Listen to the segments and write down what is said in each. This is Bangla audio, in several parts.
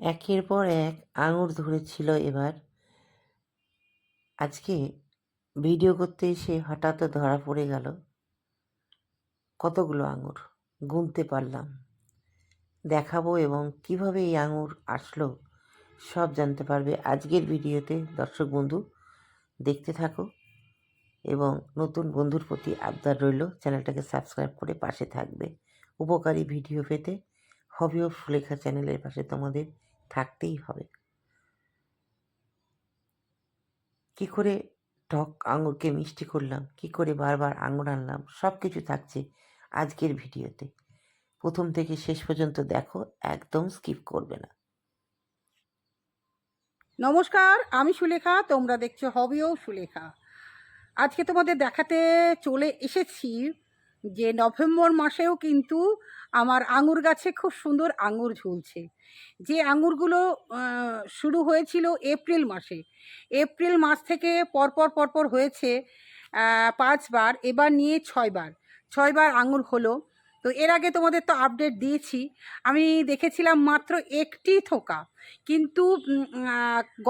একের পর এক আঙুর ধরেছিল এবার। আজকে ভিডিও করতে এসে হঠাৎ ধরা পড়ে গেল। কতগুলো আঙুর? গুনতে পারলাম। দেখাবো এবং কীভাবে এই আঙুর আসলো সব জানতে পারবে আজকের ভিডিওতে। দর্শক বন্ধু, দেখতে থাকো এবং নতুন বন্ধুর প্রতি আবদার রইল। চ্যানেলটাকে সাবস্ক্রাইব করে পাশে থাকবে। উপকারী ভিডিও পেতে হবি ও সুলেখা চ্যানেলের পাশে তোমাদের থাকতেই হবে। কি করে টক আঙুরকে মিষ্টি করলাম, কি করে বারবার আঙুর আনলাম সব কিছু থাকছে আজকের ভিডিওতে। প্রথম থেকে শেষ পর্যন্ত দেখো, একদম স্কিপ করবে না। নমস্কার, আমি সুলেখা, তোমরা দেখছ হবিও সুলেখা। আজকে তোমাদের দেখাতে চলে এসেছি যে নভেম্বর মাসেও কিন্তু আমার আঙুর গাছে খুব সুন্দর আঙুর ঝুলছে। যে আঙুরগুলো শুরু হয়েছিল এপ্রিল মাসে। এপ্রিল মাস থেকে পরপর পরপর হয়েছে পাঁচবার, এবার নিয়ে ছয়বার। ছয়বার আঙুর হলো। তো এর আগে তোমাদের তো আপডেট দিয়েছি। আমি দেখেছিলাম মাত্র একটি থোকা। কিন্তু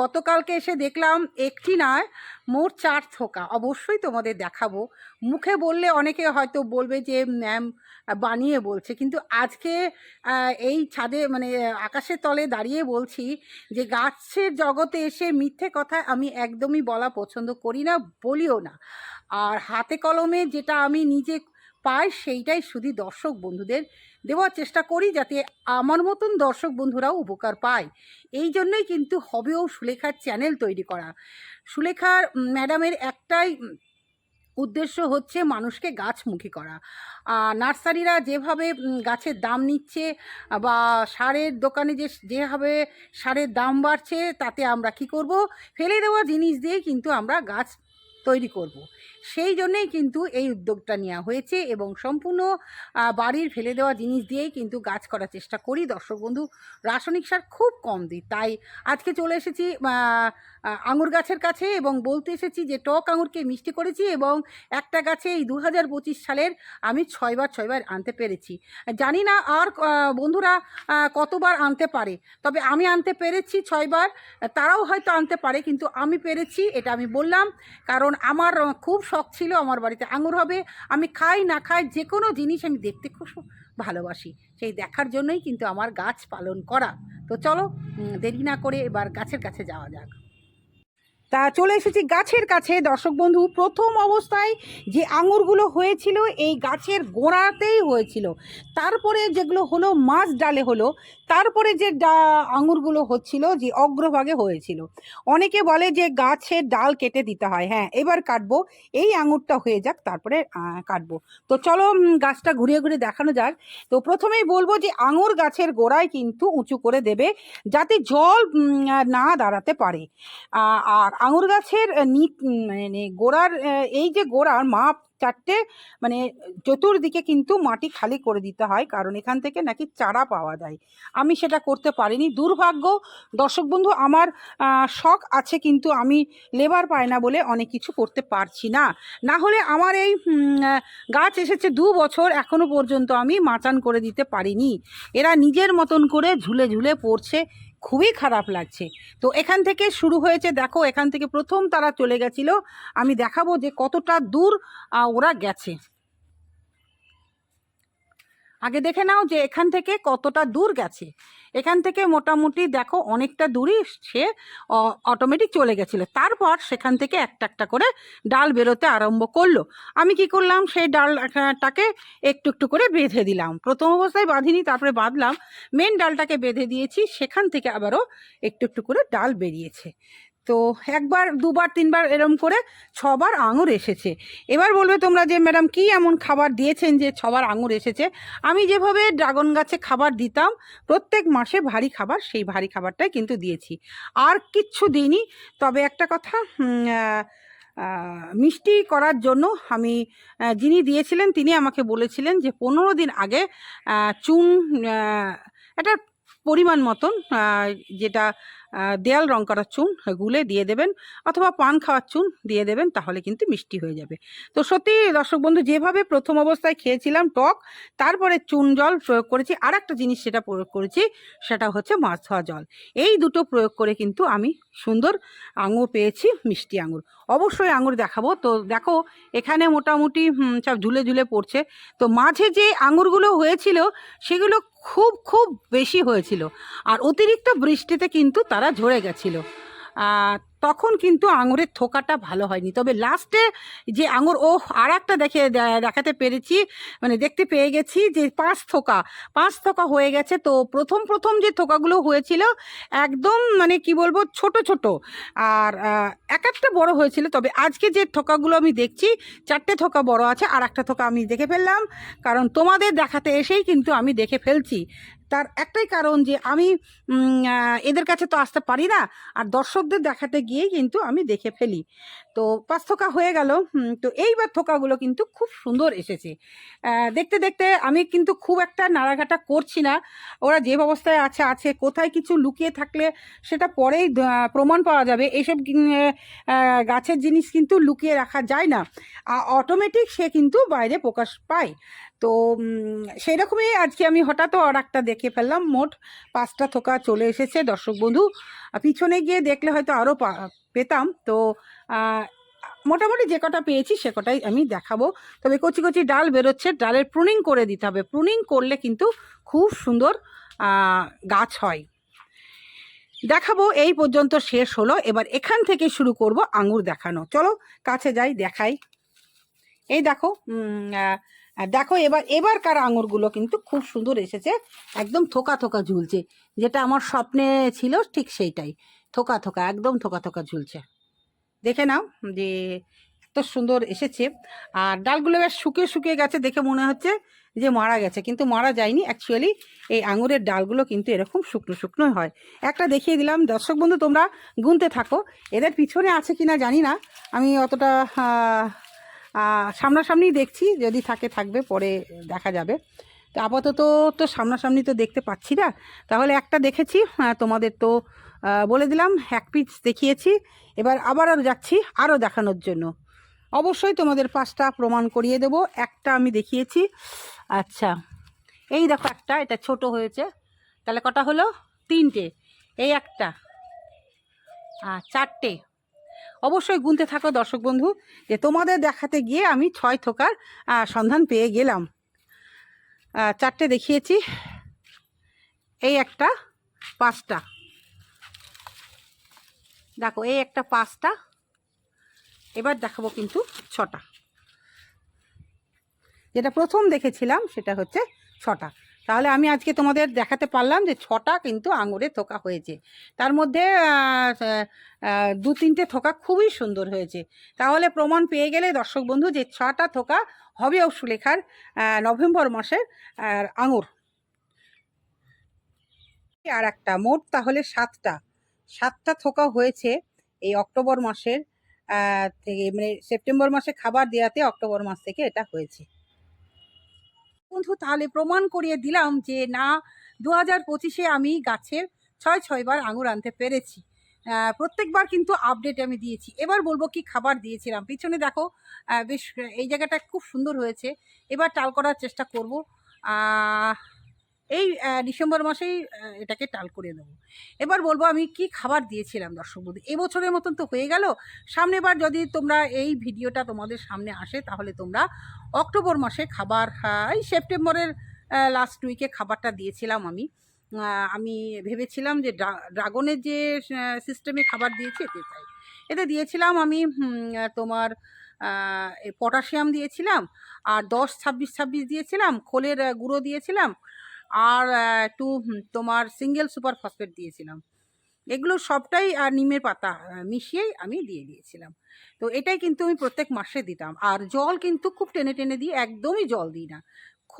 গতকালকে এসে দেখলাম একটি নয়, মোট চার থোকা। অবশ্যই তোমাদের দেখাবো। মুখে বললে অনেকে হয়তো বলবে যে, ম্যাম বানিয়ে বলছে। কিন্তু আজকে এই ছাদে মানে আকাশের তলে দাঁড়িয়ে বলছি যে, গাছের জগতে এসে মিথ্যে কথা আমি একদমই বলা পছন্দ করি না, বলিও না। আর হাতে কলমে যেটা আমি নিজে পাই, সেইটাই শুধু দর্শক বন্ধুদের দেওয়ার চেষ্টা করি, যাতে আমার মতন দর্শক বন্ধুরাও উপকার পায়। এই জন্যই কিন্তু হবেও সুলেখার চ্যানেল তৈরি করা। সুলেখার ম্যাডামের একটাই উদ্দেশ্য হচ্ছে মানুষকে গাছমুখী করা নার্সারিরা যেভাবে গাছের দাম নিচ্ছে বা সারের দোকানে যে, যেভাবে সারের দাম বাড়ছে, তাতে আমরা কি করব ফেলে দেওয়া জিনিস দিয়ে কিন্তু আমরা গাছ তৈরি করব। সেই জন্যেই কিন্তু এই উদ্যোগটা নেওয়া হয়েছে এবং সম্পূর্ণ বাড়ির ফেলে দেওয়া জিনিস দিয়েই কিন্তু গাছ করার চেষ্টা করি। দর্শক বন্ধু, রাসায়নিক সার খুব কম দিই। তাই আজকে চলে এসেছি আঙুর গাছের কাছে এবং বলতে এসেছি যে টক আঙুরকে মিষ্টি করেছি এবং একটা গাছে এই দু হাজার পঁচিশ সালের আমি ছয়বার ছয়বার আনতে পেরেছি। জানি না আর বন্ধুরা কতবার আনতে পারে। তবে আমি আনতে পেরেছি ছয়বার, তারাও হয়তো আনতে পারে, কিন্তু আমি পেরেছি, এটা আমি বললাম। কারণ আমার খুব শখ ছিল আমার বাড়িতে। আঙুর হবে, আমি খাই না খাই যে কোনো জিনিস আমি দেখতে খুব ভালোবাসি। সেই দেখার জন্যই কিন্তু আমার গাছ পালন করা। তো চলো দেরি না করে এবার গাছের কাছে যাওয়া যাক। তা চলে এসেছি গাছের কাছে। দর্শক বন্ধু, প্রথম অবস্থায় যে আঙুরগুলো হয়েছিল, এই গাছের গোড়াতেই হয়েছিল। তারপরে যেগুলো হলো, মাছ ডালে হলো তারপরে যে আঙুরগুলো হচ্ছিল যে অগ্রভাগে হয়েছিল। অনেকে বলে যে গাছের ডাল কেটে দিতে হয়। হ্যাঁ এবার কাটবো। এই আঙুরটা হয়ে যাক, তারপরে কাটবো। তো চলো গাছটা ঘুরিয়ে ঘুরিয়ে দেখানো যাক। তো প্রথমেই বলব যে আঙুর গাছের গোড়ায় কিন্তু উঁচু করে দেবে যাতে জল না দাঁড়াতে পারে। আর আঙুর গাছের নি- মানে গোড়ার এই যে গোড়ার মাপ চারটে মানে চতুর্দিকে কিন্তু মাটি খালি করে দিতে হয়, কারণ এখান থেকে নাকি চারা পাওয়া যায়। আমি সেটা করতে পারিনি। দুর্ভাগ্য, দর্শক বন্ধু, আমার শখ আছে কিন্তু আমি লেবার পাই না বলে অনেক কিছু করতে পারছি না। না হলে আমার এই গাছ এসেছে দু বছর, এখনও পর্যন্ত আমি মাচান করে দিতে পারিনি। এরা নিজের মতন করে ঝুলে ঝুলে পড়ছে। খুবই খারাপ লাগছে। তো এখান থেকে শুরু হয়েছে, দেখো, এখান থেকে প্রথম তারা চলে গেছিল। আমি দেখাবো যে কতটা দূর ওরা গেছে। আগে দেখে নাও যে এখান থেকে কতটা দূর গেছে। এখান থেকে মোটামুটি দেখো অনেকটা দূরই সে অটোমেটিক চলে গেছিল। তারপর সেখান থেকে একটা একটা করে ডাল বেরোতে আরম্ভ করল। আমি কি করলাম, সেই ডালটাকে একটু একটু করে বেঁধে দিলাম। প্রথম অবস্থায় বাঁধিনি, তারপরে বাঁধলাম। মেন ডালটাকে বেঁধে দিয়েছি, সেখান থেকে আবারও একটু একটু করে ডাল বেরিয়েছে। তো একবার, দুবার, তিনবার এরম করে ছবার আঙুর এসেছে। এবার বলবে তোমরা যে, ম্যাডাম, কি এমন খাবার দিয়েছেন যে ছবার আঙুর এসেছে? আমি যেভাবে ড্রাগন গাছে খাবার দিতাম, প্রত্যেক মাসে ভারী খাবার, সেই ভারী খাবারটাই কিন্তু দিয়েছি। আর কিচ্ছু দিইনি। তবে একটা কথা মিষ্টি করার জন্য আমি যিনি দিয়েছিলেন, তিনি আমাকে বলেছিলেন যে, পনেরো দিন আগে চুন একটা পরিমাণ মতন যেটা দেয়াল রং করার চুন গুলে দিয়ে দেবেন অথবা পান খাওয়ার চুন দিয়ে দেবেন তাহলে কিন্তু মিষ্টি হয়ে যাবে। তো সত্যি দর্শক বন্ধু, যেভাবে প্রথম অবস্থায় খেয়েছিলাম টক, তারপরে চুন জল প্রয়োগ করেছি আর একটা জিনিস সেটা প্রয়োগ করেছি, সেটা হচ্ছে মাছ ধোয়া জল। এই দুটো প্রয়োগ করে কিন্তু আমি সুন্দর আঙুর পেয়েছি, মিষ্টি আঙুর। অবশ্যই আঙুর দেখাবো। তো দেখো, এখানে মোটামুটি সব ঝুলে ঝুলে পড়ছে। তো মাঝে যে আঙুরগুলো হয়েছিল, সেগুলো খুব খুব বেশি হয়েছিল। আর অতিরিক্ত বৃষ্টিতে কিন্তু তারা ঝরে গেছিল। তখন কিন্তু আঙুরের থোকাটা ভালো হয়নি। তবে লাস্টে যে আঙুর ও আর একটা দেখে দেখাতে পেরেছি মানে দেখতে পেয়ে গেছি যে পাঁচ থোকা পাঁচ থোকা হয়ে গেছে। তো প্রথম প্রথম যে থোকাগুলো হয়েছিল, একদম মানে কি বলব, ছোট ছোট। আর এক একটা বড় হয়েছিল, তবে আজকে যে থোকাগুলো আমি দেখছি, চারটে থোকা বড় আছে আর একটা থোকা আমি দেখে ফেললাম। কারণ তোমাদের দেখাতে এসেই কিন্তু আমি দেখে ফেলছি। তার একটাই কারণ যে আমি এদের কাছে তো আসতে পারি না, আর দর্শকদের দেখাতে গিয়েই কিন্তু আমি দেখে ফেলি। তো পাঁচ থোকা হয়ে গেল তো এইবার থোকাগুলো কিন্তু খুব সুন্দর এসেছে। দেখতে দেখতে আমি কিন্তু খুব একটা নাড়াঘাটা করছি না। ওরা যে অবস্থায় আছে আছে, কোথায় কিছু লুকিয়ে থাকলে সেটা পরেই প্রমাণ পাওয়া যাবে। এইসব গাছের জিনিস কিন্তু লুকিয়ে রাখা যায় না। অটোমেটিক সে কিন্তু বাইরে প্রকাশ পায়। তো সেই রকমই আজকে আমি হঠাৎ আর একটা দেখে ফেললাম। মোট পাঁচটা থোকা চলে এসেছে। দর্শক বন্ধু, পিছনে গিয়ে দেখলে হয়তো আরও পেতাম। তো মোটামুটি যে কটা পেয়েছি সে কটাই আমি দেখাবো। তবে কচি কচি ডাল বেরোচ্ছে। ডালের প্রুনিং করে দিতে হবে। প্রুনিং করলে কিন্তু খুব সুন্দর গাছ হয়। দেখাবো। এই পর্যন্ত শেষ হলো। এবার এখান থেকে শুরু করব আঙুর দেখানো। চলো কাছে যাই, দেখাই। এই দেখো আহ, দেখো এবার এবারকার আঙুরগুলো কিন্তু খুব সুন্দর এসেছে একদম থোকা থোকা ঝুলছে যেটা আমার স্বপ্নে ছিল ঠিক সেইটাই থোকা থোকা একদম থোকা থোকা ঝুলছে। দেখে নাও যে এত সুন্দর এসেছে আর ডালগুলো বেশ শুকিয়ে শুকিয়ে গেছে দেখে মনে হচ্ছে যে মারা গেছে কিন্তু মারা যায়নি অ্যাকচুয়ালি এই আঙুরের ডালগুলো কিন্তু এরকম শুকনো শুকনো হয়। একটা দেখিয়ে দিলাম দর্শক বন্ধু তোমরা গুনতে থাকো এদের পিছনে আছে কিনা জানি না আমি অতটা সামনাসামনি দেখছি, যদি থাকে থাকবে, পরে দেখা যাবে। তো আপাতত তো সামনাসামনি তো দেখতে পাচ্ছি না। তাহলে একটা দেখেছি তোমাদের তো বলে দিলাম, এক পিস দেখিয়েছি। এবার আবার আবারও যাচ্ছি আরও দেখানোর জন্য। অবশ্যই তোমাদের পাঁচটা প্রমাণ করিয়ে দেব। একটা আমি দেখিয়েছি। আচ্ছা এই দেখো একটা, এটা ছোট হয়েছে। তাহলে কটা হলো? তিনটে। এই একটা। আর চারটে। অবশ্যই গুনতে থাকো দর্শক বন্ধু, যে তোমাদের দেখাতে গিয়ে আমি ছয় থোকার সন্ধান পেয়ে গেলাম। চারটে দেখিয়েছি। এই একটা, পাঁচটা। দেখো, এই একটা পাঁচটা, এবার দেখাবো কিন্তু ছটা। যেটা প্রথম দেখেছিলাম, সেটা হচ্ছে ছটা। তাহলে আমি আজকে তোমাদের দেখাতে পারলাম যে ছটা কিন্তু আঙুরে থোকা হয়েছে। তার মধ্যে দু তিনটে থোকা খুবই সুন্দর হয়েছে। তাহলে প্রমাণ পেয়ে গেলে দর্শক বন্ধু যে ছটা থোকা হবেও সুলেখার নভেম্বর মাসের আঙুর। আর একটা, মোট তাহলে সাতটা। সাতটা থোকা হয়েছে এই অক্টোবর মাসের থেকে মানে সেপ্টেম্বর মাসে খাবার দেওয়াতে অক্টোবর মাস থেকে এটা হয়েছে। বন্ধু, তাহলে প্রমাণ করিয়ে দিলাম যে না দু হাজার পঁচিশে আমি গাছের ছয় ছয়বার আঙুর আনতে পেরেছি। প্রত্যেকবার কিন্তু আপডেট আমি দিয়েছি। এবার বলব কি খাবার দিয়েছিলাম। পিছনে দেখো বেশ, এই জায়গাটা খুব সুন্দর হয়েছে। এবার টাল করার চেষ্টা করব। এই ডিসেম্বর মাসেই এটাকে টাল করে দেবো। এবার বলব আমি কি খাবার দিয়েছিলাম, দর্শক বন্ধু? এবছরের মতন তো হয়ে গেল। সামনেবার যদি তোমরা এই ভিডিওটা তোমাদের সামনে আসে, তাহলে তোমরা অক্টোবর মাসে খাবার এই সেপ্টেম্বরের লাস্ট উইকে খাবারটা দিয়েছিলাম আমি। আমি ভেবেছিলাম যে ড্রা- ড্রাগনের যে সিস্টেমে খাবার দিয়েছি, এতে তাই। এতে দিয়েছিলাম আমি তোমার পটাশিয়াম দিয়েছিলাম, আর দশ ছাব্বিশ ছাব্বিশ দিয়েছিলাম, খোলের গুঁড়ো দিয়েছিলাম আর একটু তোমার সিঙ্গেল সুপার ফসফেট দিয়েছিলাম। এগুলো সবটাই আর নিমের পাতা মিশিয়েই আমি দিয়ে দিয়েছিলাম। তো এটাই কিন্তু আমি প্রত্যেক মাসে দিতাম। আর জল কিন্তু খুব টেনে টেনে দিই একদমই জল দিই না।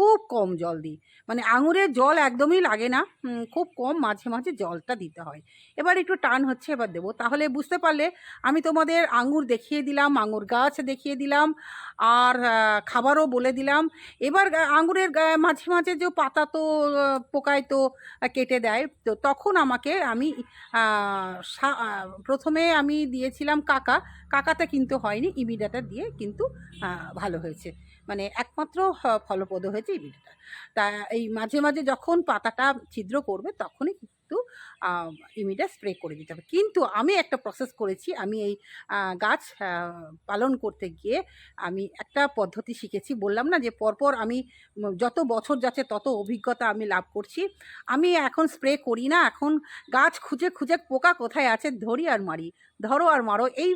খুব কম জল দিই। মানে আঙুরের জল একদমই লাগে না খুব কম মাঝে মাঝে জলটা দিতে হয়। এবার একটু টান হচ্ছে, এবার দেবো। তাহলে বুঝতে পারলে আমি তোমাদের আঙুর দেখিয়ে দিলাম, আঙুর গাছ দেখিয়ে দিলাম, আর খাবারও বলে দিলাম। এবার আঙুরের মাঝে মাঝে যে পাতা তো পোকায় তো কেটে দেয়, তো তখন আমাকে আমি প্রথমে আমি দিয়েছিলাম কাকা। কাকাতে কিন্তু হয়নি ইমিডাটা দিয়ে কিন্তু ভালো হয়েছে। মানে একমাত্র ফলপ্রদ হয়েছে এই ইমিডাটা তা এই মাঝে মাঝে যখন পাতাটা ছিদ্র করবে, তখনই কিন্তু ইমিডা স্প্রে করে দিতে হবে। কিন্তু আমি একটা প্রসেস করেছি, আমি এই গাছ পালন করতে গিয়ে আমি একটা পদ্ধতি শিখেছি। বললাম না যে পরপর আমি যত বছর যাচ্ছে তত অভিজ্ঞতা আমি লাভ করছি। আমি এখন স্প্রে করি না, এখন গাছ খুঁজে খুঁজে পোকা কোথায় আছে ধরি আর মারি, ধরো আর মারো, এই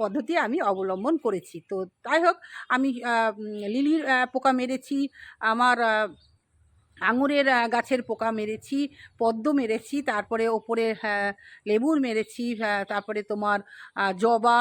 পদ্ধতি আমি অবলম্বন করেছি। তো তাই হোক, আমি লিলির পোকা মেরেছি, আমার আঙুরের গাছের পোকা মেরেছি পদ্ম মেরেছি তারপরে ওপরে হ্যাঁ, লেবুর মেরেছি হ্যাঁ, তারপরে তোমার জবা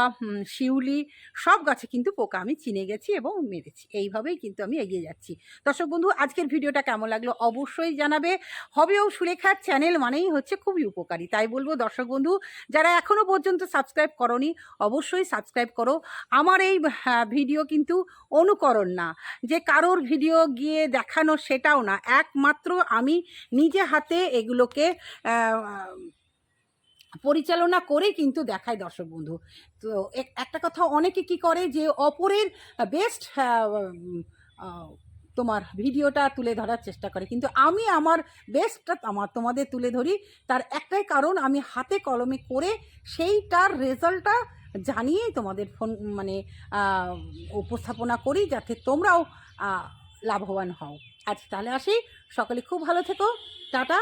শিউলি সব গাছে কিন্তু পোকা আমি চিনে গেছি এবং মেরেছি। এইভাবেই কিন্তু আমি এগিয়ে যাচ্ছি। দর্শক বন্ধু আজকের ভিডিওটা কেমন লাগল অবশ্যই জানাবে। হবেও সুলেখার চ্যানেল মানেই হচ্ছে খুবই উপকারী। তাই বলব দর্শক বন্ধু যারা এখনও পর্যন্ত সাবস্ক্রাইব করনি অবশ্যই সাবস্ক্রাইব করো। আমার এই হ্যাঁ, ভিডিও কিন্তু অনুকরণ না। যে কারোর ভিডিও গিয়ে দেখানো সেটাও না। একমাত্র আমি নিজে হাতে এগুলোকে পরিচালনা করে কিন্তু দেখায় দর্শক বন্ধু। তো এক- একটা কথা অনেকে কি করে যে অপরের বেস্ট তোমার ভিডিওটা তুলে ধরার চেষ্টা করে। কিন্তু আমি আমার বেস্টটা আমার তোমাদের তুলে ধরি, তার একটাই কারণ আমি হাতে কলমে করে সেইটার রেজাল্টটা জানিয়েই তোমাদের ফোন মানে উপস্থাপনা করি যাতে তোমরাও লাভবান হও। আজ তাহলে আসি। সকলে খুব ভালো থেকো। টাটা।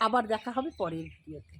আবার দেখা হবে পরের ভিডিওতে।